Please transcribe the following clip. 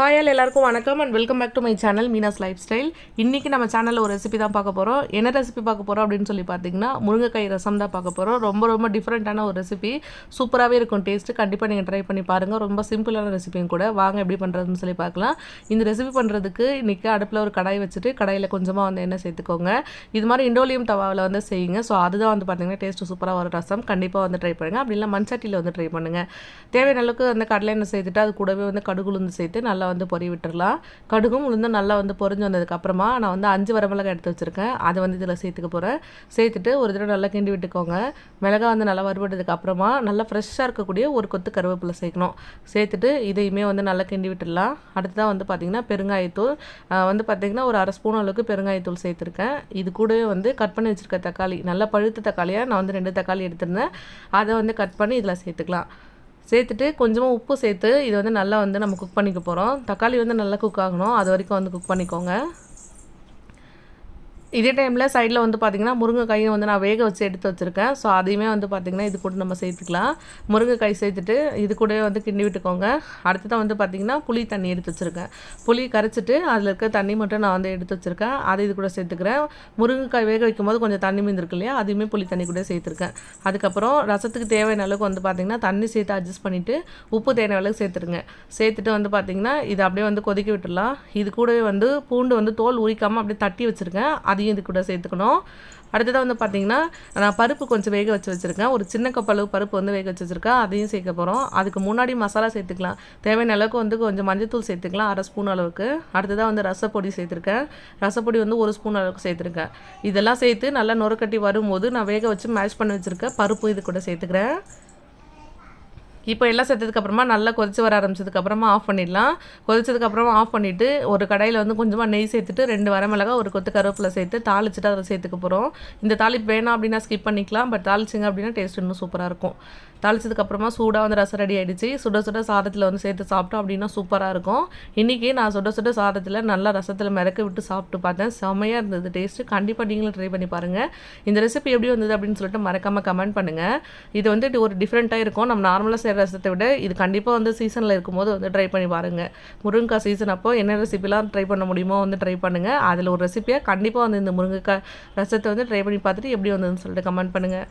Hi all எல்லாருக்கும் வணக்கம் and welcome back to my channel Meena's lifestyle இன்றைக்கி நம்ம சேனலில் ஒரு ரெசிபி தான் பார்க்க போகிறோம் என்ன ரெசிபி பார்க்க போகிறோம் அப்படின்னு சொல்லி பார்த்தீங்கன்னா முருங்கைக்காய் ரசம் தான் பார்க்க போகிறோம் ரொம்ப ரொம்ப டிஃப்ரெண்ட்டான ஒரு ரெசிபி சூப்பராகவே இருக்கும். டேஸ்ட்டு கண்டிப்பாக நீங்கள் ட்ரை பண்ணி பாருங்கள் ரொம்ப சிம்பிளான ரெசிபியும் கூட. வாங்க எப்படி பண்ணுறதுன்னு சொல்லி பார்க்கலாம். இந்த ரெசிபி பண்ணுறதுக்கு இன்றைக்கி அடுப்பில் ஒரு கடாய் வச்சுட்டு கடாயில் கொஞ்சமாக வந்து எண்ணெய் சேர்த்துக்கோங்க. இது மாதிரி இண்டோலியம் தவாவில் வந்து செய்யுங்க. ஸோ அதுதான் வந்து பார்த்தீங்கன்னா டேஸ்ட்டு சூப்பராக வரும். ரசம் கண்டிப்பாக வந்து ட்ரை பண்ணுங்கள் அப்படி இல்லை மண்சட்டியில் வந்து ட்ரை பண்ணுங்கள் தேவையான அளவுக்கு அந்த கடலை எண்ணெய் சேர்த்துட்டு அது கூடவே வந்து கடுகுலுந்து சேர்த்து நல்லா வந்து பொரி விட்டுறலாம். கடுகும் உளுந்தும் நல்லா வந்து பொரிஞ்சு வந்ததுக்கப்புறமா நான் வந்து அஞ்சு வரமிளகாய் எடுத்து வச்சுருக்கேன். அதை வந்து இதில் சேர்த்துக்க போகிறேன் சேர்த்துட்டு ஒரு தடவை நல்லா கிண்டி விட்டுக்கோங்க. மிளகாய் வந்து நல்லா வறுபட்டதுக்கப்புறமா நல்லா ஃப்ரெஷ்ஷாக இருக்கக்கூடிய ஒரு கொத்து கருவேப்பிலை சேர்க்கணும். சேர்த்துட்டு இதையுமே வந்து நல்லா கிண்டி விட்டுடலாம். அடுத்ததான் வந்து பார்த்திங்கன்னா பெருங்காயத்தூள். வந்து பார்த்திங்கன்னா ஒரு அரை ஸ்பூன் அளவுக்கு பெருங்காயத்தூள் சேர்த்துருக்கேன். இது கூடவே வந்து கட் பண்ணி வச்சுருக்க தக்காளி நல்லா பழுத்த தக்காளியாக நான் வந்து ரெண்டு தக்காளி எடுத்திருந்தேன். அதை வந்து கட் பண்ணி இதில் சேர்த்துக்கலாம். சேர்த்துட்டு கொஞ்சமாக உப்பு சேர்த்து இது வந்து நல்லா வந்து நம்ம குக் பண்ணிக்க போகிறோம் தக்காளி வந்து நல்லா குக் ஆகணும். அது வரைக்கும் வந்து குக் பண்ணிக்கோங்க. இதே டைமில் சைடில் வந்து பார்த்திங்கன்னா முருங்கைக்காயும் வந்து நான் வேக வச்சு எடுத்து வச்சுருக்கேன். ஸோ அதையுமே வந்து பார்த்திங்கன்னா இது கூட நம்ம சேர்த்துக்கலாம். முருங்கைக்காய் சேர்த்துட்டு இது கூடவே வந்து கிண்டி விட்டுக்கோங்க. அடுத்ததான் வந்து பார்த்திங்கன்னா புளி தண்ணி எடுத்து வச்சுருக்கேன். புளி கரைச்சிட்டு அதில் இருக்க தண்ணி மட்டும் நான் வந்து எடுத்து வச்சுருக்கேன். அதை இது கூட சேர்த்துக்கிறேன். முருங்கைக்காய் வேக வைக்கும் போது கொஞ்சம் தண்ணி மீந்திருக்கு இல்லையா? அதையுமே புளி தண்ணி கூட சேர்த்துருக்கேன். அதுக்கப்புறம் ரசத்துக்கு தேவையான அளவுக்கு வந்து பார்த்திங்கன்னா தண்ணி சேர்த்து அட்ஜஸ்ட் பண்ணிவிட்டு உப்பு தேவையான அளவுக்கு சேர்த்துருங்க. சேர்த்துட்டு வந்து பார்த்திங்கன்னா இதை அப்படியே வந்து கொதிக்க விட்டுடலாம். இது கூடவே வந்து பூண்டு வந்து தோல் உரிக்காமல் அப்படியே தட்டி வச்சுருக்கேன். அது அதையும் இது கூட சேர்த்துக்கணும். அடுத்ததாக வந்து பார்த்திங்கன்னா நான் பருப்பு கொஞ்சம் வேக வச்சு வச்சுருக்கேன். ஒரு சின்ன கப் அளவு பருப்பு வந்து வேக வச்சு வச்சுருக்கேன். அதையும் சேர்க்க போகிறோம் அதுக்கு முன்னாடி மசாலா சேர்த்துக்கலாம். தேவையான அளவுக்கு வந்து கொஞ்சம் மஞ்சத்தூள் சேர்த்துக்கலாம் அரை ஸ்பூன் அளவுக்கு. அடுத்ததாக வந்து ரசப்பொடி சேர்த்துருக்கேன். ரசப்பொடி வந்து ஒரு ஸ்பூன் அளவுக்கு சேர்த்துருக்கேன். இதெல்லாம் சேர்த்து நல்லா நொறுக்கட்டி வரும்போது நான் வேக வச்சு மேஷ் பண்ணி வச்சுருக்கேன் பருப்பு இது கூட சேர்த்துக்கிறேன். இப்போ எல்லாம் சேர்த்ததுக்கப்புறமா நல்லா கொதிச்சு வர ஆரம்பிச்சதுக்கப்புறமா ஆஃப் பண்ணிடலாம். கொதிச்சதுக்கப்புறமா ஆஃப் பண்ணிவிட்டு ஒரு கடையில் வந்து கொஞ்சமாக நெய் சேர்த்துட்டு ரெண்டு வரமிளகா ஒரு கொத்து கருவேப்பிலை சேர்த்து தாளிச்சிட்டு அதில் சேர்த்துக்க போகிறோம் இந்த தாளிப்பு வேணாம் அப்படின்னா ஸ்கிப் பண்ணிக்கலாம். பட் தாளிச்சிங்க அப்படின்னா டேஸ்ட் இன்னும் சூப்பராக இருக்கும். தாளிச்சதுக்கப்புறமா சூடாக வந்து ரசம் ரெடி ஆகிடுச்சு சுட சுட சாதத்தில் வந்து சேர்த்து சாப்பிட்டோம் அப்படின்னா சூப்பராக இருக்கும். இன்றைக்கி நான் சுட சுட சாதத்தில் நல்லா ரசத்தில் மிதக்க விட்டு சாப்பிட்டு பார்த்தேன். செம்மையாக இருந்தது டேஸ்ட்டு கண்டிப்பாக நீங்களும் ட்ரை பண்ணி பாருங்கள் இந்த ரெசிபி எப்படி வந்தது அப்படின்னு சொல்லிட்டு மறக்காமல் கமெண்ட் பண்ணுங்கள் இது வந்து ஒரு டிஃப்ரெண்ட்டாக இருக்கும். நம்ம நார்மலாக செய்கிற ரசத்தை விட இது கண்டிப்பாக வந்து சீசனில் இருக்கும்போது வந்து ட்ரை பண்ணி பாருங்கள் முருங்கைக்காய் சீசன் அப்போ என்ன ரெசிபிலாம் ட்ரை பண்ண முடியுமோ வந்து ட்ரை பண்ணுங்கள் அதில் ஒரு ரெசிபியாக கண்டிப்பாக வந்து இந்த முருங்கைக்காய் ரசத்தை வந்து ட்ரை பண்ணி பார்த்துட்டு எப்படி வந்ததுன்னு சொல்லிட்டு கமெண்ட் பண்ணுங்கள்